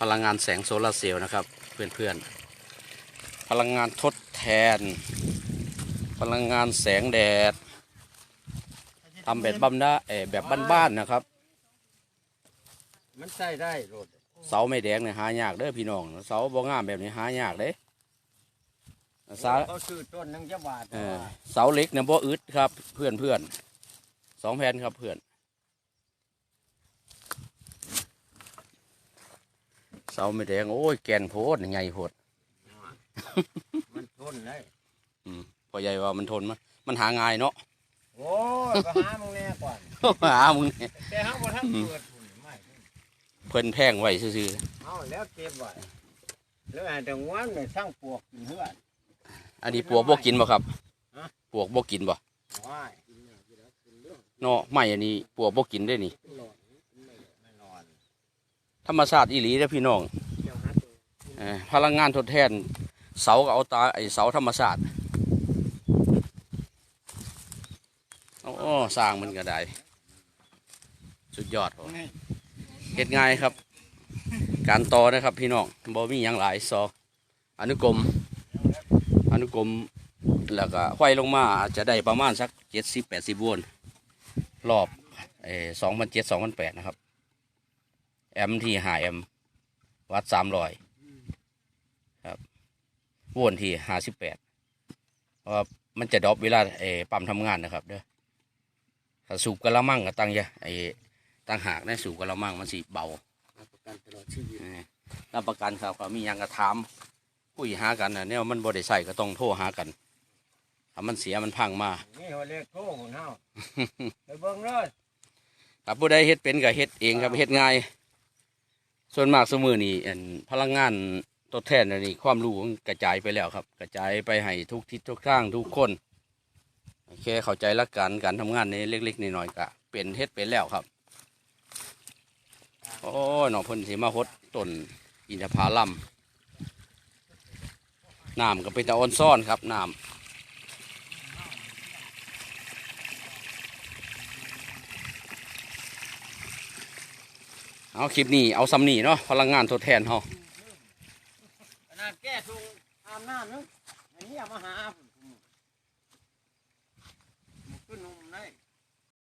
พลังงานแสงโซลาร์เซลล์นะครับเพื่อนๆ พลังงานทดแทน พลังงานแสงแดดทำแบบบ้านได้เอ่อแบบบ้านๆนะครับ มันใส่ได้รถเสาไม่แดงเนี่ยหายากเด้อพี่น้องเสาบ่งามแบบนี้หายากเด้เสาเขาซื้อต้นหนึงจะบาทเออเสาเหล็กเนี่ยบ่อึดครับ เพื่อนเพื่อนๆสองแผ่นครับเพื่อน เสาไม่แดงโอ้ยแกนโพดใหญ่โพดมันทนได้พอใหญ่ว่ามันทนมันมันหาง่ายเนาะโอ้ยไปหามึงแน่ก่อนหามึงเนี่ยแต่หาบ่ทันเปิดพุ่นไม่เพิ่นแพงไว้ซื่อเอาแล้วเก็บไว้แล้วอาจจะงวนไปทั้งปวกกินเหือดๆอันนี้ปวกบ่กินบ่ครับฮะปวกบ่กินบ่ว้ายเนาะไม่อันนี้ปวกบ่กินได้นี่ไม่นอน ธรรมชาสติอีหลีเด้อพี่น้องเอ่อพลังงานทดแทน เสาก็เอาตาไอเสาธรรมชาสติโอ้สร้างมันก็ได้ สุดยอดผมเฮ็ดง่ายครับ การต่อนะครับพี่น้องบ่มีหยังหลายซออนุกรมอนุกรมแล้วก็ไฟลงมาอาจจะได้ประมาณสักเจ็ดสิบแปดสิบวลต์รอบสองพันเจ็ดสองพันแปดนะครับ แอมที่หาแอม วัดสามรอยครับโวนที่ห้าสิบแปดเพราะว่ามันจะดรอปเวลาเออปั๊มทำงานนะครับเด้อถ้าสูบกระมังก็ตั้งอยะไอตั้งหากนะสูบกระมังมันสิเบาประกันตลอดชีวิตเออรับประกันครับก็มีหยังกระถามคุยหากันนะเนี่ยมันบ่ได้ใส่ก็ต้องโทรหากันถ้ามันเสียมันพังมานี่เขาเรียกโก้ของเฮาไปเบิ่งเลยถ้าผู้ใดเฮ็ดเป็นก็เฮ็ดเองครับเฮ็ดง่าย ส่วนมากสมือนี่นพลังงานทดแทนนนี้ความรู้กระจายไปแล้วครับ กระจายไปให้ทุกทิศทุกทางทุกคนโอเคเข้าใจลักการการทำงานในเล็กๆน้อยๆก็เป็นเฮ็ดเป็นแล้วครับโอ้ยน้องพ่นสิมาฮดต้นอินทผลัมน้ำก็เป็นตะออนซ่อนครับน้ำ เอาคลิปนี้เอาซ้ำนี่เนาะพลังงานทดแทนเขาขนาดแก้ทุงอาบน้ำนึงอันนี้เอามาหา